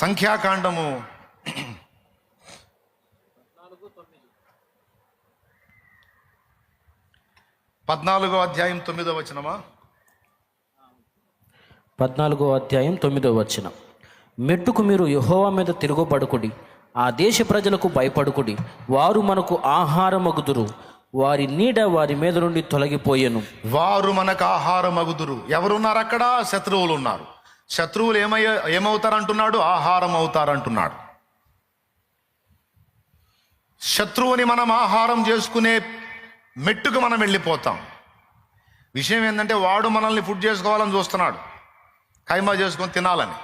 సంఖ్యాకాండము. పద్నాలుగో అధ్యాయం తొమ్మిదో వచనమా? పద్నాలుగో అధ్యాయం తొమ్మిదో వచ్చిన మెట్టుకు మీరు యెహోవా మీద తిరుగుబడుకుడి ఆ దేశ ప్రజలకు భయపడుకుడి వారు మనకు ఆహారమగుదురు వారి నీడ వారి మీద నుండి తొలగిపోయెను. వారు మనకు ఆహారం అగుదురు ఎవరున్నారు అక్కడ? శత్రువులు ఉన్నారు శత్రువులు ఏమయ్య ఏమవుతారంటున్నాడు? ఆహారం అవుతారంటున్నాడు శత్రువుని మనం ఆహారం చేసుకునే మెట్టుకు మనం వెళ్ళిపోతాం. విషయం ఏంటంటే వాడు మనల్ని ఫుడ్ చేసుకోవాలని చూస్తున్నాడు. ఖైమా చేసుకొని తినాలని.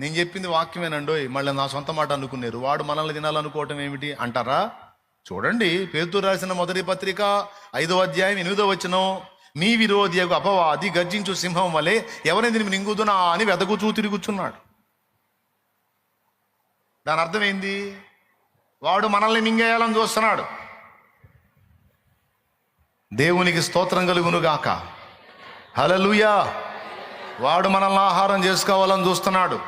నేను చెప్పింది వాక్యమేనండోయ్ మళ్ళీ నా సొంత మాట అనుకున్నారు వాడు మనల్ని తినాలనుకోవటం ఏమిటి అంటారా? చూడండి పేతురు రాసిన మొదటి పత్రిక ఐదో అధ్యాయం ఎనిమిదో వచ్చిన నీ విరోధి అపవాది గర్జించు సింహం వలె ఎవరైంది నింగుదునా అని వెదగుచూ తిరుగుచున్నాడు. దాని అర్థం ఏంది? వాడు మనల్ని మింగేయాలని చూస్తున్నాడు. దేవునికి స్తోత్రం కలుగునుగాక. హలలుయా వాడు మనల్ని ఆహారం చేసుకోవాలని చూస్తున్నాడు.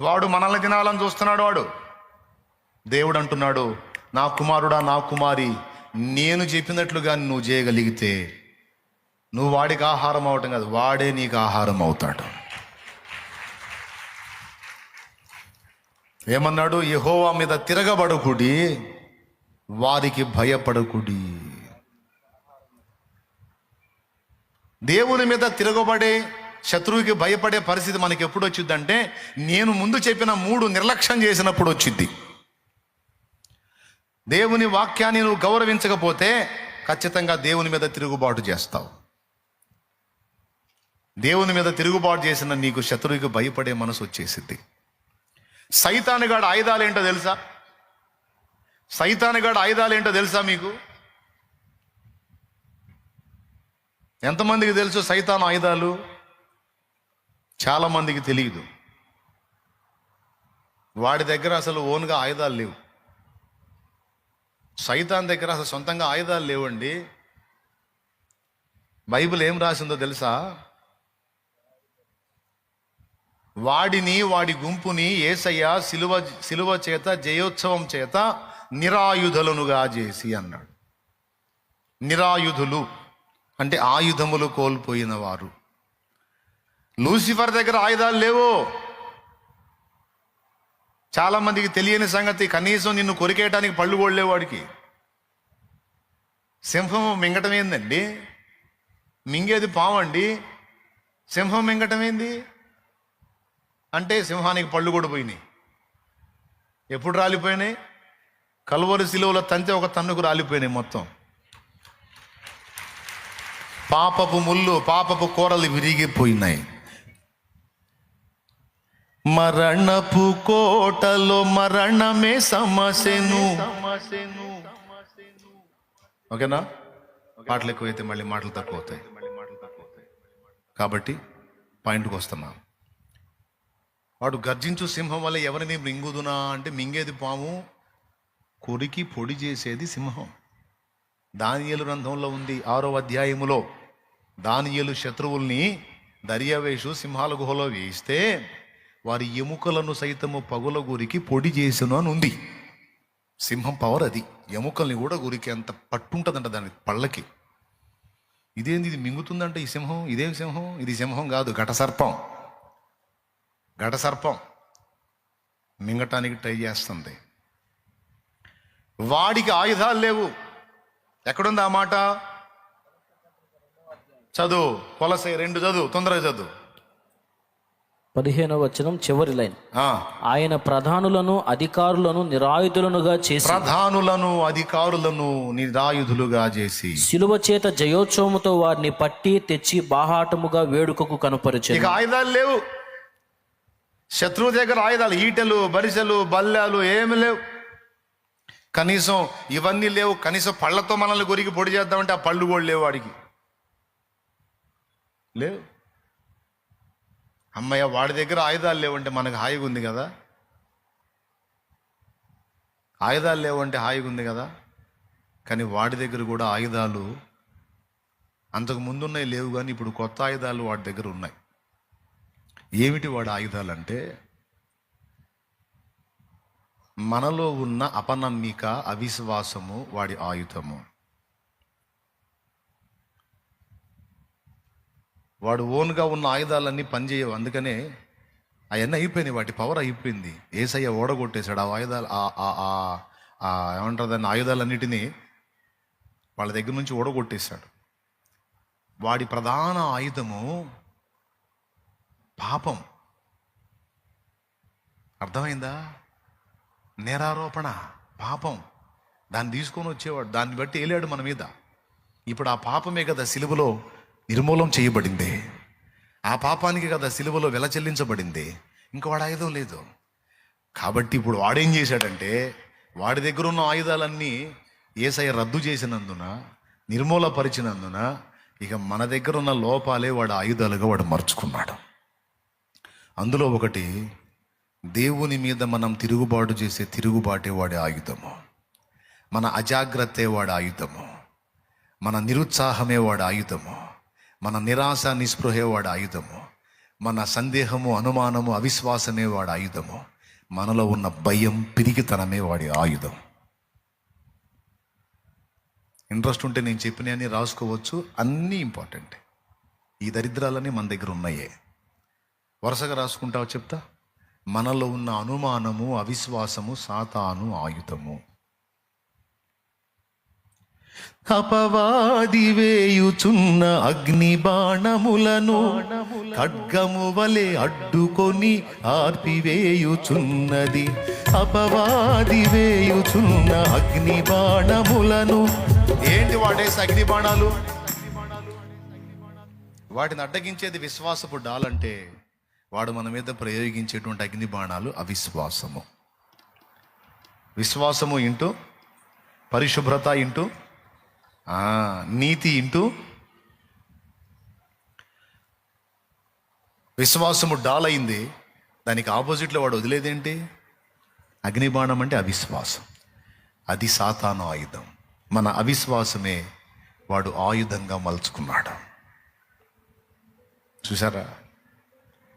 వాడు మనల్ని తినాలని చూస్తున్నాడు వాడు. దేవుడు అంటున్నాడు నా కుమారుడా నా కుమారి నేను చెప్పినట్లుగా నువ్వు చేయగలిగితే నువ్వు వాడికి ఆహారం అవటం కాదు వాడే నీకు ఆహారం అవుతాడు. ఏమన్నాడు? యహోవా మీద తిరగబడకుడి వారికి భయపడకుడి. దేవుని మీద తిరగబడే శత్రువుకి భయపడే పరిస్థితి మనకి ఎప్పుడు వచ్చిందంటే నేను ముందు చెప్పిన మూడు నిర్లక్ష్యం చేసినప్పుడు వచ్చింది దేవుని వాక్యాన్ని నువ్వు గౌరవించకపోతే ఖచ్చితంగా దేవుని మీద తిరుగుబాటు చేస్తావు. దేవుని మీద తిరుగుబాటు చేసిన నీకు శత్రువుకి భయపడే మనసు వచ్చేసింది సైతానుగాడు ఆయుధాలు ఏంటో తెలుసా? సైతానుగాడు ఆయుధాలు ఏంటో తెలుసా మీకు? ఎంతమందికి తెలుసు సైతాన్ ఆయుధాలు? చాలామందికి తెలియదు. వాడి దగ్గర అసలు ఓన్గా ఆయుధాలు లేవు. సైతాన్ దగ్గర అసలు సొంతంగా ఆయుధాలు లేవండి. బైబిల్ ఏం రాసిందో తెలుసా? వాడిని వాడి గుంపుని ఏసయ్య సిలువ సిలువ చేత జయోత్సవం చేత నిరాయుధులనుగా చేసి అన్నాడు. నిరాయుధులు అంటే ఆయుధములు కోల్పోయిన వారు. లూసిఫర్ దగ్గర ఆయుధాలు లేవు? చాలా మందికి తెలియని సంగతి కనీసం నిన్ను కొరికేయటానికి పళ్ళు కొడలేవాడికి సింహం మింగటం ఏందండి? మింగేది పావండి? సింహం మింగటం ఏంది? అంటే సింహానికి పళ్ళు కూడా పోయినాయి. ఎప్పుడు రాలిపోయినాయి? కలువరి సిలువల తంతే ఒక తన్నుకు రాలిపోయినాయి మొత్తం. పాపపు ముళ్ళు పాపపు కూరలు విరిగిపోయినాయి. మరణపు కోటలో మరణమే సమస్యను. ఓకేనా? పాటలు ఎక్కువైతే మళ్ళీ మాటలు తక్కువ అవుతాయి కాబట్టి పాయింట్కి వస్తున్నా. వాడు గర్జించు సింహం వల్ల ఎవరిని మింగుదునా అంటే మింగేది పాము కొరికి పొడి చేసేది సింహం. దానియలు గ్రంథంలో ఉంది ఆరో అధ్యాయములో దానియలు శత్రువుల్ని దర్యావేషు సింహాల గుహలో వేయిస్తే వారి ఎముకలను సైతము పగుల గురికి పొడి చేసిన అని ఉంది. సింహం పవర్ అది. ఎముకల్ని కూడా గురికి అంత పట్టుంటుందంట దాని పళ్ళకి. ఇదేంది? ఇది మింగుతుందంట ఈ సింహం? ఇదేం సింహం? ఇది సింహం కాదు ఘట సర్పం ఘట సర్పం మింగటానికి ట్రై చేస్తుంది. వాడికి ఆయుధాలు లేవు. ఎక్కడుంది ఆ మాట? చదువు. కొలసై రెండు చదువు తొందరగా చదువు. పదిహేనవ వచనం చివరి లైన్. ఆయన ప్రధానులను అధికారులను నిరాయుధులనుగా చేసి ప్రధానులను అధికారులను నిరాయుధులుగా చేసి శిలువ చేత జయోత్సవముతో వారిని పట్టి తెచ్చి బాహాటముగా వేడుకకు కనపరిచెను. ఇక ఆయుధాలు లేవు. శత్రువు దగ్గర ఆయుధాలు ఈటెలు బరిసెలు బల్లాలు ఏమి లేవు. కనీసం ఇవన్నీ లేవు. కనీసం పళ్ళతో మనల్ని కొరికి పొడి చేద్దామంటే ఆ పళ్ళు కూడా లేవు వాడికి. లేవు. అమ్మయ్య వాడి దగ్గర ఆయుధాలు లేవంటే మనకు హాయిగా ఉంది కదా? ఆయుధాలు లేవంటే హాయిగా ఉంది కదా? కానీ వాడి దగ్గర కూడా ఆయుధాలు అంతకు ముందున్నాయి లేవు కానీ ఇప్పుడు కొత్త ఆయుధాలు వాడి దగ్గర ఉన్నాయి. ఏమిటి వాడి ఆయుధాలంటే? మనలో ఉన్న అపనమ్మిక అవిశ్వాసము వాడి ఆయుధము. వాడు ఓన్గా ఉన్న ఆయుధాలన్నీ పనిచేయవు. అందుకనే అవన్నీ అయిపోయినాయి. వాటి పవర్ అయిపోయింది. ఏసయ్య ఓడగొట్టేశాడు. ఆ ఆయుధాలు ఆ- ఆ- ఆ- ఏమంటారు దాన్ని ఆయుధాలన్నిటినీ వాళ్ళ దగ్గర నుంచి ఓడగొట్టేశాడు. వాడి ప్రధాన ఆయుధము పాపం. అర్థమైందా? నేరారోపణ పాపం. దాన్ని తీసుకొని వచ్చేవాడు. దాన్ని బట్టి వెళ్ళాడు మన మీద. ఇప్పుడు ఆ పాపమే కదా సిలువలో నిర్మూలం చేయబడింది. ఆ పాపానికి కదా సిలువలో వెల చెల్లించబడింది. ఇంకా వాడు ఆయుధం లేదు. కాబట్టి ఇప్పుడు వాడేం చేశాడంటే వాడి దగ్గర ఉన్న ఆయుధాలన్నీ ఏసఐ రద్దు చేసినందున నిర్మూలపరిచినందున ఇక మన దగ్గర ఉన్న లోపాలే వాడు ఆయుధాలుగా వాడు మర్చుకున్నాడు. అందులో ఒకటి దేవుని మీద మనం తిరుగుబాటు చేసే తిరుగుబాటే వాడి ఆయుధము. మన అజాగ్రత్తే వాడి ఆయుధము. మన నిరుత్సాహమే వాడి ఆయుధము. మన నిరాశ నిస్పృహే వాడు ఆయుధము. మన సందేహము అనుమానము అవిశ్వాసమే వాడి ఆయుధము. మనలో ఉన్న భయం పిరికితనమే వాడి ఆయుధం. ఇంట్రెస్ట్ ఉంటే నేను చెప్పినవన్నీ రాసుకోవచ్చు. అన్నీ ఇంపార్టెంట్. ఈ దరిద్రాలన్నీ మన దగ్గర ఉన్నాయే. వరుసగా రాసుకుంటావు చెప్తా? మనలో ఉన్న అనుమానము అవిశ్వాసము సాతాను ఆయుధము. అపవాది వేయుచున్న అగ్ని బాణములను ఖడ్గము వలె అడ్డుకొని ఆర్పివేయుచున్నది. అపవాది వేయుచున్న అగ్ని బాణములను ఏంటి వాడేసి అగ్ని బాణాలు? వాటిని అడ్డగించేది విశ్వాసపు డాలంటే వాడు మన మీద ప్రయోగించేటువంటి అగ్ని బాణాలు అవిశ్వాసము. విశ్వాసము ఇంటూ పరిశుభ్రత ఇంటూ నీతి ఇంటూ విశ్వాసము డాల్ అయింది దానికి ఆపోజిట్లో వాడు వదిలేదేంటి? అగ్నిబాణం అంటే అవిశ్వాసం. అది సాతాను ఆయుధం. మన అవిశ్వాసమే వాడు ఆయుధంగా మలుచుకున్నాడు. చూసారా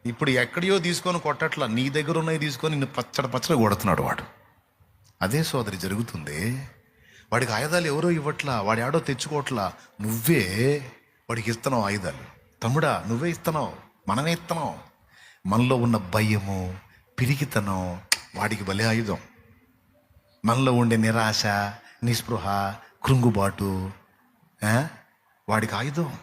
ఇప్పుడు ఎక్కడియో తీసుకొని కొట్టట్లా నీ దగ్గర ఉన్నవి తీసుకొని నిన్ను పచ్చడి పచ్చడి కొడుతున్నాడు వాడు. అదే సోదరి జరుగుతుంది. వాడికి ఆయుధాలు ఎవరో ఇవ్వట్లా వాడి ఆడో తెచ్చుకోవట్లా. నువ్వే వాడికి ఇస్తున్నావు ఆయుధాలు. తమ్ముడా నువ్వే ఇస్తున్నావు. మనమే ఇస్తున్నావు మనలో ఉన్న భయము పిరికితనం వాడికి బలే ఆయుధం. మనలో ఉండే నిరాశ నిస్పృహ కృంగుబాటు వాడికి ఆయుధం.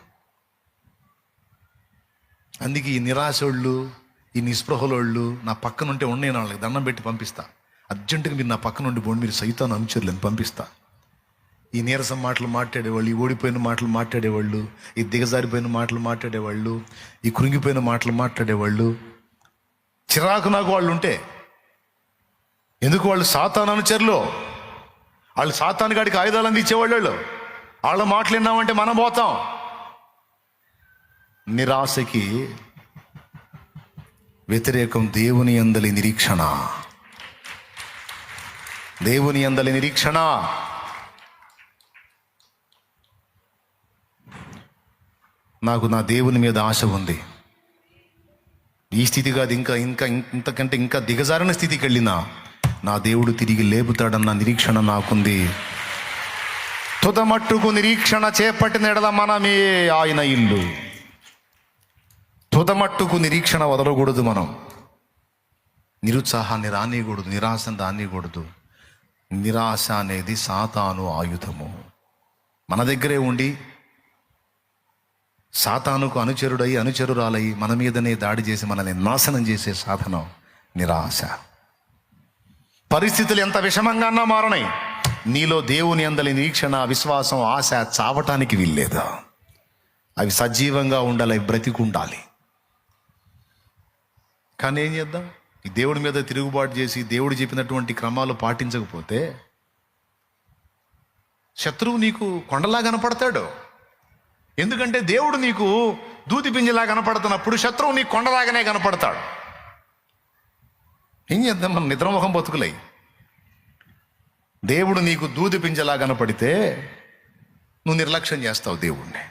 అందుకే ఈ నిరాశోళ్ళు ఈ నిస్పృహలోళ్ళు నా పక్కనుంటే ఉండే వాళ్ళకి దండం పెట్టి పంపిస్తా. అర్జెంటుగా మీరు నా పక్కనుండి పోండి మీరు సైతాన్ని అనుచరులను పంపిస్తా. ఈ నీరసం మాటలు మాట్లాడేవాళ్ళు ఈ ఓడిపోయిన మాటలు మాట్లాడేవాళ్ళు ఈ దిగజారిపోయిన మాటలు మాట్లాడేవాళ్ళు ఈ కృంగిపోయిన మాటలు మాట్లాడేవాళ్ళు. చిరాకు నాకు వాళ్ళు ఉంటే ఎందుకు వాళ్ళు సాతాన్ అనుచరులు? వాళ్ళు సాతాన్ గాడికి ఆయుధాలు అందించేవాళ్ళు వాళ్ళు. వాళ్ళ మాటలు విన్నామంటే మనం పోతాం. నిరాశకి వ్యతిరేకం దేవుని అందలి నిరీక్షణ. దేవుని అందలి నిరీక్షణ. నాకు నా దేవుని మీద ఆశ ఉంది. ఈ స్థితి కాదు ఇంకా ఇంకా ఇంతకంటే ఇంకా దిగజారిన స్థితికి వెళ్ళినా నా దేవుడు తిరిగి లేపుతాడన్న నిరీక్షణ నాకుంది. తుదమట్టుకు నిరీక్షణ చేపట్టిన ఎడల మనమే ఆయన ఇల్లు. తుదమట్టుకు నిరీక్షణ వదలకూడదు మనం. నిరుత్సాహాన్ని రానియకూడదు నిరాశను రానియకూడదు నిరాశ అనేది సాతాను ఆయుధము. మన దగ్గరే ఉండి సాతానుకు అనుచరుడై అనుచరురాలై మన మీదనే దాడి చేసి మనల్ని నాశనం చేసే సాధనం నిరాశ. పరిస్థితులు ఎంత విషమంగాన్నా మారనాయి. నీలో దేవుని అందలి నిరీక్షణ విశ్వాసం ఆశ చావటానికి వీల్లేదు. అవి సజీవంగా ఉండాలి బ్రతికుండాలి. కానీ ఏం చేద్దాం? ఈ దేవుడి మీద తిరుగుబాటు చేసి దేవుడు చెప్పినటువంటి క్రమాలు పాటించకపోతే శత్రువు నీకు కొండలా కనపడతాడు. ఎందుకంటే దేవుడు నీకు దూది పింజలా కనపడుతున్నప్పుడు శత్రువు నీకు కొండలాగానే కనపడతాడు. ఏం చేద్దాం? మనం నిద్రముఖం బతుకులే. దేవుడు నీకు దూది పింజలా కనపడితే నువ్వు నిర్లక్ష్యం చేస్తావు దేవుణ్ణి.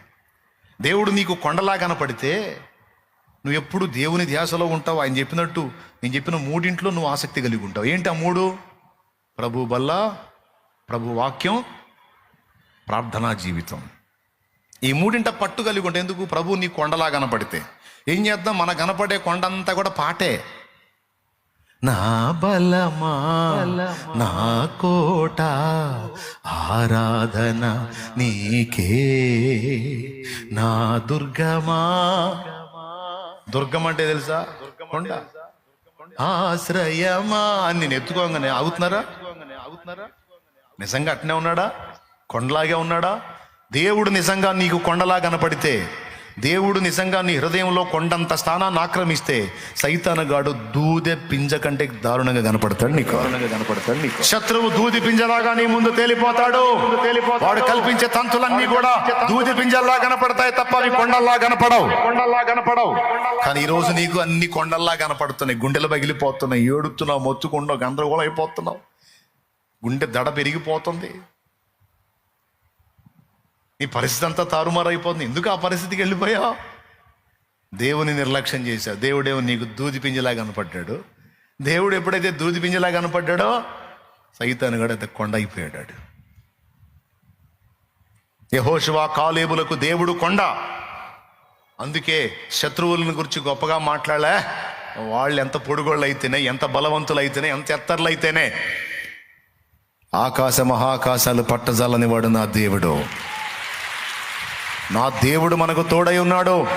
దేవుడు నీకు కొండలా కనపడితే నువ్వు ఎప్పుడు దేవుని ధ్యాసలో ఉంటావు? ఆయన చెప్పినట్టు నేను చెప్పిన మూడింట్లో నువ్వు ఆసక్తి కలిగి ఉంటావు. ఏంటి ఆ మూడు? ప్రభు బల్ల ప్రభు వాక్యం ప్రార్థనా జీవితం. ఈ మూడింట పట్టు కలిగి ఉంటే ఎందుకు ప్రభు నీ కొండలా కనపడితే? ఏం చేద్దాం? మన కనపడే కొండ అంతా కూడా పాటే. నా బలమా? నా కోట? ఆరాధన నీకే. నా దుర్గమా? దుర్గం అంటే తెలుసా? కొండ. ఆశ్రయమా? అని నేను ఎత్తుకోగానే అవుతున్నారా నిజంగా అట్నే ఉన్నాడా? కొండలాగే ఉన్నాడా? దేవుడు నిజంగా నీకు కొండలా కనపడితే దేవుడు నిజంగా నీ హృదయంలో కొండంత స్థానాన్ని ఆక్రమిస్తే సైతానగాడు దూదె పింజ కంటే దారుణంగా కనపడతాడు నీకు. దారుణంగా కనపడతాడు నీకు. శత్రువు దూది పింజలాగా నీ ముందు తేలిపోతాడు. వాడు కల్పించే తంతులన్నీ కూడా దూది పింజల్లా కనపడతాయి తప్ప అవి కొండల్లా కనపడవు. కొండల్లా కనపడవు. కానీ ఈ రోజు నీకు అన్ని కొండల్లా కనపడుతున్నాయి. గుండెలు పగిలిపోతున్నాయి ఏడుతున్నావు మొత్తుకుండావు గందరగోళం అయిపోతున్నావు. గుండె దడ పెరిగిపోతుంది. నీ పరిస్థితి అంతా తారుమారైపోతుంది. ఎందుకు ఆ పరిస్థితికి వెళ్ళిపోయావు? దేవుని నిర్లక్ష్యం చేశావు. దేవుడేమో నీకు దూది పింజలా కనపడ్డాడు. దేవుడు ఎప్పుడైతే దూది పింజలా కనపడ్డాడో సైతాను కూడా అయితే కొండ అయిపోయాడు యహోశివా కాలేబులకు దేవుడు కొండ. అందుకే శత్రువులను గురించి గొప్పగా మాట్లాడలే. వాళ్ళు ఎంత పొడుగోళ్ళు అయితేనే ఎంత బలవంతులు అయితేనే ఎంత ఎత్తర్లు అయితేనే ఆకాశ మహాకాశాలు పట్టజాలని వాడు నా దేవుడు. నా దేవుడు మనకు తోడై ఉన్నాడు.